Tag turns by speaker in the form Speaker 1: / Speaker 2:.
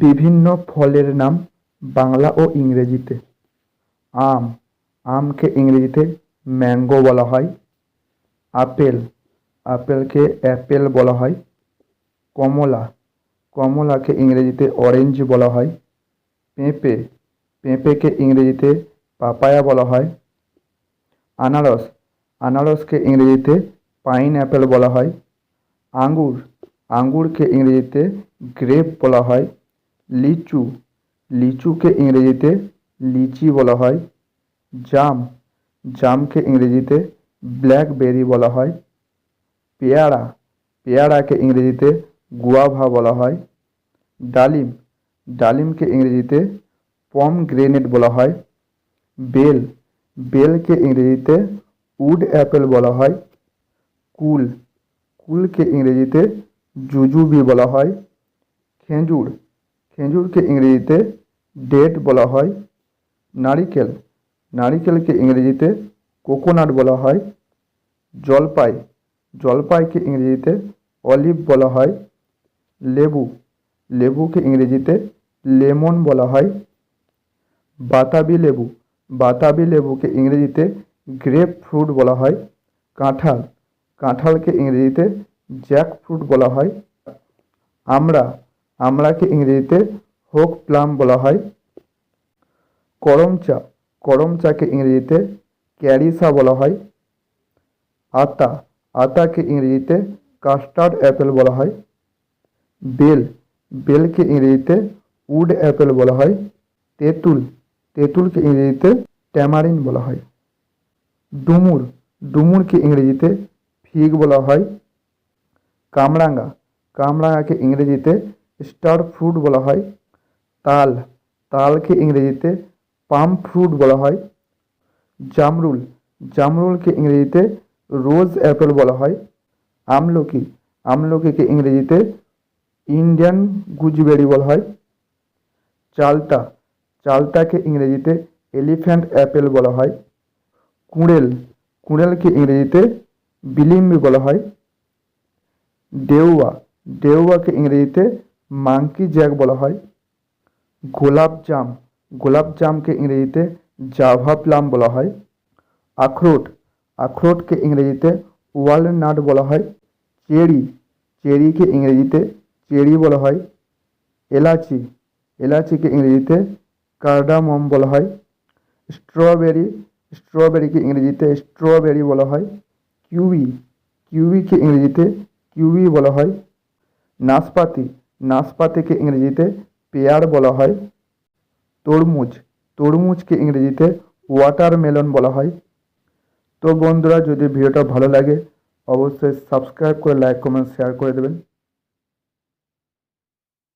Speaker 1: বিভিন্ন ফলের নাম বাংলা ও ইংরেজিতে। আম, আমকে ইংরেজিতে ম্যাঙ্গো বলা হয়। আপেল, আপেলকে অ্যাপেল বলা হয়। কমলা, কমলাকে ইংরেজিতে অরেঞ্জ বলা হয়। পেঁপে, পেঁপেকে ইংরেজিতে পাপায়া বলা হয়। আনারস, আনারসকে ইংরেজিতে পাইন অ্যাপেল বলা হয়। আঙ্গুর, আঙ্গুরকে ইংরেজিতে গ্রেপ বলা হয়। লিচু, লিচুকে ইংরেজিতে লিচি বলা হয়। জাম, জামকে ইংরেজিতে ব্ল্যাকবেরি বলা হয়। পেয়ারা, পেয়ারাকে ইংরেজিতে গুয়াভা বলা হয়। ডালিম, ডালিমকে ইংরেজিতে পম গ্রেনেড বলা হয়। বেল, বেলকে ইংরেজিতে উড অ্যাপেল বলা হয়। কুল, কুলকে ইংরেজিতে জুজুবি বলা হয়। খেজুর খেজুরকে ইংরেজিতে ডেট বলা হয়, নারিকেল। নারিকেলকে ইংরেজিতে কোকোনাট বলা হয়, জলপাই। জলপাইকে ইংরেজিতে অলিভ বলা হয়, লেবু। লেবুকে ইংরেজিতে লেমন বলা হয়, বাতাবি লেবু। বাতাবি লেবুকে ইংরেজিতে গ্রেপ ফ্রুট বলা হয়, কাঁঠাল। কাঁঠালকে ইংরেজিতে জ্যাক ফ্রুট বলা হয় আমড়া আমড়াকে ইংরেজিতে হোক প্লাম বলা হয়। করম চা করম চাকে ইংরেজিতে ক্যারিসা বলা হয়। আতা, আতাকে ইংরেজিতে কাস্টার্ড অ্যাপেল বলা হয়। বেল, বেলকে ইংরেজিতে উড অ্যাপেল বলা হয়। তেঁতুল, তেঁতুলকে ইংরেজিতে ট্যামারিন বলা হয়। ডুমুর, ডুমুরকে ইংরেজিতে ফিগ বলা হয়। কামরাঙ্গা কামরাঙ্গাকে ইংরেজিতে স্টার ফ্রুট বলা হয়। তাল, তালকে ইংরেজিতে পাম ফ্রুট বলা হয়। জামরুল, জামরুলকে ইংরেজিতে রোজ অ্যাপেল বলা হয়। আমলকি, আমলকিকে ইংরেজিতে ইন্ডিয়ান গুজবেরি বলা হয়। চালতা, চালতাকে ইংরেজিতে এলিফ্যান্ট অ্যাপেল বলা হয়। কুঁড়েল, কুঁড়েলকে ইংরেজিতে বিলিম্বি বলা হয়। ডেউয়া ডেউয়াকে ইংরেজিতে মাংকি জ্যাক বলা হয়। গোলাপ জাম। গোলাপ জামকে ইংরেজিতে জাভা প্লাম বলা হয়। আখরোট। আখরোটকে ইংরেজিতে ওয়ালনাট বলা হয়। চেরি। চেরিকে ইংরেজিতে চেরি বলা হয়। এলাচি। এলাচিকে ইংরেজিতে কার্ডামম বলা হয়। স্ট্রবেরি। স্ট্রবেরিকে ইংরেজিতে স্ট্রবেরি বলা হয়। কিউই কিউইকে ইংরেজিতে কিউই বলা হয়। নাশপাতি। নাশপাতিকে ইংরেজিতে পেয়ার বলা হয় তরমুজ তরমুজকে ইংরেজিতে ওয়াটারমেলন বলা হয় তো বন্ধুরা যদি ভিডিওটা ভালো লাগে অবশ্যই সাবস্ক্রাইব করে লাইক কমেন্ট শেয়ার করে দেবেন